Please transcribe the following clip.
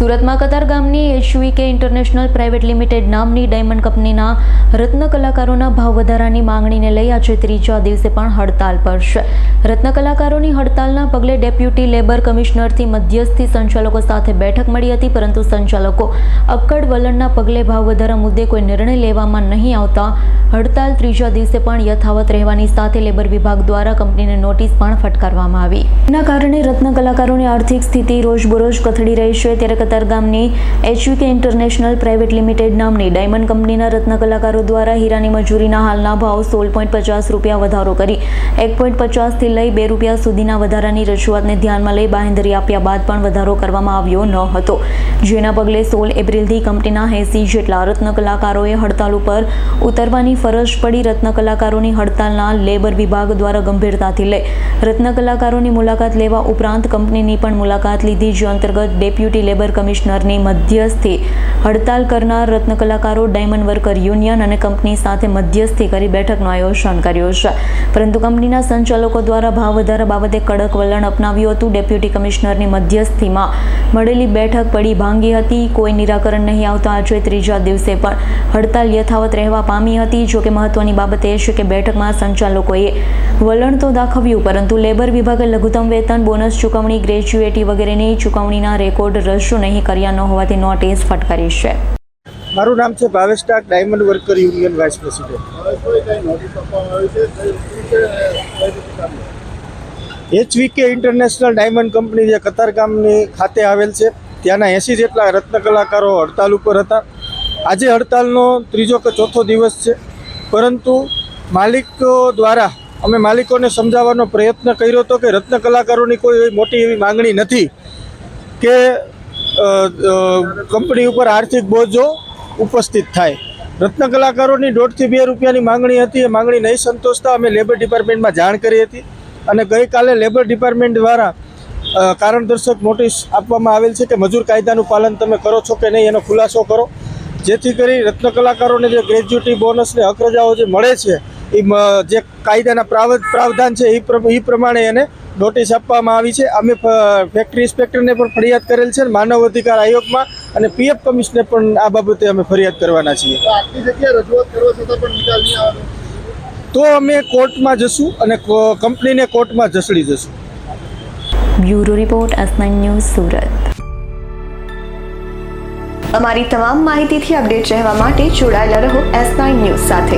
સુરતમાં કતાર ગામની એચવીકે ઇન્ટરનેશનલ પ્રાઇવેટ લિમિટેડ નામની ડાયમંડ કંપનીના રત્ન કલાકારોના ભાવ વધારાની માંગણીને લઈ આજે ત્રીજા દિવસે પણ હડતાલ પર છે. રત્ન કલાકારોની હડતાલના પગલે ડેપ્યુટી લેબર કમિશનરથી મધ્યસ્થી સંચાલકો સાથે બેઠક મળી હતી, પરંતુ સંચાલકો અક્કડ વલણના પગલે ભાવ વધારા મુદ્દે કોઈ નિર્ણય લેવામાં નહીં આવતા હડતાલ ત્રીજા દિવસે પણ યથાવત રહેવાની સાથે લેબર વિભાગ દ્વારા કંપનીને નોટિસ પણ ફટકારવામાં આવી. એના કારણે રત્ન કલાકારોની આર્થિક સ્થિતિ રોજબરોજ કથળી રહી છે. ત્યારે કતાર ગામની એચવીકે ઇન્ટરનેશનલ પ્રાઇવેટ લિમિટેડ નામની ડાયમંડ કંપનીના રત્ન કલાકારો દ્વારા હીરાની મજૂરીના હાલના ભાવ સોળ પોઈન્ટ પચાસ રૂપિયા વધારો કરી એક પોઈન્ટ પચાસથી લઈ બે રૂપિયા સુધીના વધારાની રજૂઆતને ધ્યાનમાં લઈ બાંહેધરી આપ્યા બાદ પણ વધારો કરવામાં આવ્યો ન હતો. જેના પગલે સોળ એપ્રિલથી કંપનીના એંસી જેટલા રત્ન કલાકારોએ હડતાલ ઉપર ઉતરવાની ફરજ પડી રત્ન કલાકારોની હડતાલના લેબર વિભાગ દ્વારા ગંભીરતાથી લઈ રત્ન કલાકારોની મુલાકાત લેવા ઉપરાંત કંપનીની પણ મુલાકાત લીધી, જે અંતર્ગત ડેપ્યુટી લેબર કમિશનરની મધ્યસ્થી હડતાલ કરનાર રત્ન કલાકારો ડાયમંડ વર્કર યુનિયન અને કંપની સાથે મધ્યસ્થી કરી બેઠકનું આયોજન કર્યું છે. પરંતુ કંપનીના સંચાલકો દ્વારા ભાવ વધારા બાબતે કડક વલણ અપનાવ્યું હતું. ડેપ્યુટી કમિશનરની મધ્યસ્થીમાં મળેલી બેઠક પડી ભાંગી હતી. કોઈ નિરાકરણ નહીં આવતા આજે ત્રીજા દિવસે પણ હડતાલ યથાવત રહેવા પામી હતી. જો કે મહત્વની બાબત એ છે કે બેઠકમાં સંચાલકોએ વલણ તો દાખવ્યું, પરંતુ લેબર વિભાગે લઘુત્તમ વેતન, બોનસ ચૂકવણી, ગ્રેજ્યુએટી વગેરેની ચૂકવણીના રેકોર્ડ રજૂ નહીં કર્યા ન હોવાથી નોટિસ ફટકારી છે. મારું નામ છે Bhavesh Tak, diamond worker union vice president. HVK international diamond company જે કતારગામની ખાતે આવેલ છે, ત્યાંના એંસી જેટલા રત્ન કલાકારો હડતાલ ઉપર હતા. આજે હડતાલનો ત્રીજો કે ચોથો દિવસ છે, પરંતુ માલિકો દ્વારા અમે માલિકોને સમજાવવાનો પ્રયત્ન કર્યો હતો કે રત્ન કલાકારોની કોઈ એવી મોટી એવી માંગણી નથી કે કંપની ઉપર આર્થિક બોજો ઉપસ્થિત થાય. રત્ન કલાકારોની દોઢથી બે રૂપિયાની માંગણી હતી. એ માંગણી નહીં સંતોષતા અમે લેબર ડિપાર્ટમેન્ટમાં જાણ કરી હતી અને ગઈકાલે લેબર ડિપાર્ટમેન્ટ દ્વારા કારણ કારણદર્શક નોટિસ આપવામાં આવેલ છે કે મજૂર કાયદાનું પાલન તમે કરો છો કે નહીં એનો ખુલાસો કરો. જેથી કરી રત્ન કલાકારોને જે ગ્રેજ્યુટી બોનસ ને હક જે મળે છે એ જે કાયદાના પ્રાવ પ્રાવધાન છે એ પ્ર- એ પ્રમાણે એને નોટિસ આપવામાં આવી છે. અમે ફેક્ટરી ઇન્સ્પેક્ટરને પણ ફરિયાદ કરેલ છે અને માનવ અધિકાર આયોગમાં અને પીએફ કમિશને પણ આ બાબતે અમે ફરિયાદ કરવાના છીએ. આટલી જગ્યાએ રજૂઆત કરવા છતાં પણ નિકાલ નહીં આવે. તો અમે કોર્ટમાં જશું અને કો- કંપનીને કોર્ટમાં જસડી જશું. Bureau report S news Surat. અમારી તમામ માહિતીથી અપડેટ રહેવા માટે જોડાયેલા રહો એસ નાઇન ન્યૂઝ સાથે.